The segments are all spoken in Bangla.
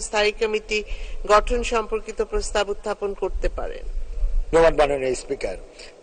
স্থায়ী কমিটি গঠন সম্পর্কিত প্রস্তাব উত্থাপন করতে পারেন ধন্যবাদ মাননীয় স্পিকার,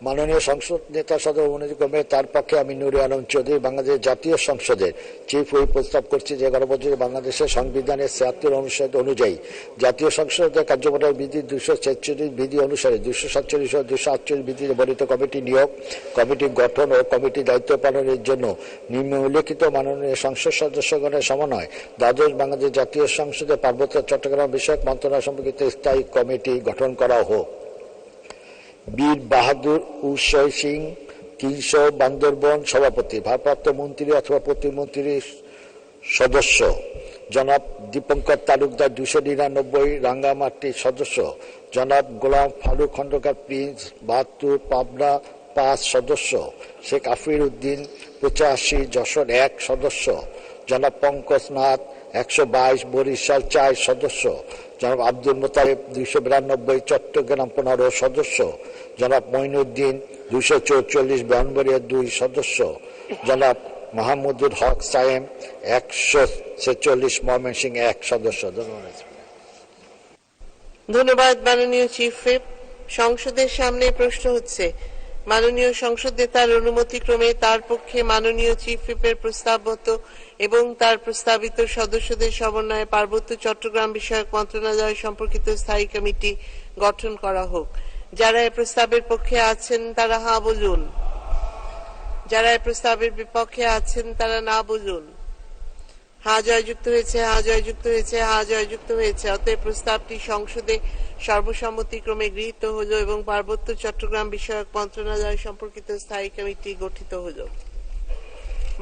মাননীয় সংসদ নেতা সদর অনুক্রমে তার পক্ষে আমি নুরি আলম চৌধুরী বাংলাদেশ জাতীয় সংসদের চিফ হুইপ প্রস্তাব করছি যে বছরে বাংলাদেশের সংবিধানের ছিয়াত্তর অনুচ্ছেদ অনুযায়ী জাতীয় সংসদের কার্যকর বিধি দুশো ছেচল্লিশ বিধি অনুসারে দুশো সাতচল্লিশ ও দুশো আটচল্লিশ বিধিতে বর্ণিত কমিটি নিয়োগ, কমিটি গঠন ও কমিটি দায়িত্ব পালনের জন্য নিম্ন নিম্নলিখিত মাননীয় সংসদ সদস্যগণের সমন্বয়, দ্বাদশ বাংলাদেশ জাতীয় সংসদে পার্বত্য চট্টগ্রাম বিষয়ক মন্ত্রণালয় সম্পর্কিত স্থায়ী কমিটি গঠন করা হোক। বীর বাহাদুর উষয় সিং কিংস বান্দরবন সভাপতি, ভারপ্রাপ্ত মন্ত্রী অথবা প্রতিমন্ত্রীর সদস্য। জনাব দীপঙ্কর তালুকদার দুশো নিরানব্বই রাঙ্গামাটির সদস্য। জনাব গোলাম ফারুক খন্দকার প্রিন্স বাহাত্তর পাবনা পাঁচ সদস্য। শেখ আফির উদ্দিন, পঁচাশি যশোর এক সদস্য। জনাব পঙ্কজ নাথ, একশো বাইশ বরিশাল চার সদস্য। জনাব আব্দুল মোতালেব, দুইশো বিরানব্বই চট্টগ্রাম পনেরো সদস্য। জনাব মঈনুদ্দিন দুইশো চৌচল্লিশ ব্রাহ্মণবাড়িয়া দুই সদস্য, জনাব মাহমুদুল হক সায়েম একশো ছেচল্লিশ ময়মনসিং এক সদস্য। ধন্যবাদ মাননীয় চিফ হুইপ সংসদের সামনে প্রশ্ন হচ্ছে, মাননীয় সংসদ নেতার অনুমতিক্রমে তার পক্ষে মাননীয় চিফ হুইপের প্রস্তাবগত এবং তার প্রস্তাবিত সদস্যদের সমন্বয়ে পার্বত্য চট্টগ্রাম বিষয়ক মন্ত্রণালয় সম্পর্কিত স্থায়ী কমিটি গঠন করা হোক। যারা এই প্রস্তাবের পক্ষে আছেন, তারা হা বলুন যারা এই প্রস্তাবের বিপক্ষে আছেন, তারা না বলুন হা জয়যুক্ত হয়েছে, হা জয়যুক্ত হয়েছে, হা জয়যুক্ত হয়েছে। অতএব প্রস্তাবটি সংসদে সর্বসম্মতিক্রমে গৃহীত হলো এবং পার্বত্য চট্টগ্রাম বিষয়ক মন্ত্রণালয় সম্পর্কিত স্থায়ী কমিটি গঠিত হলো।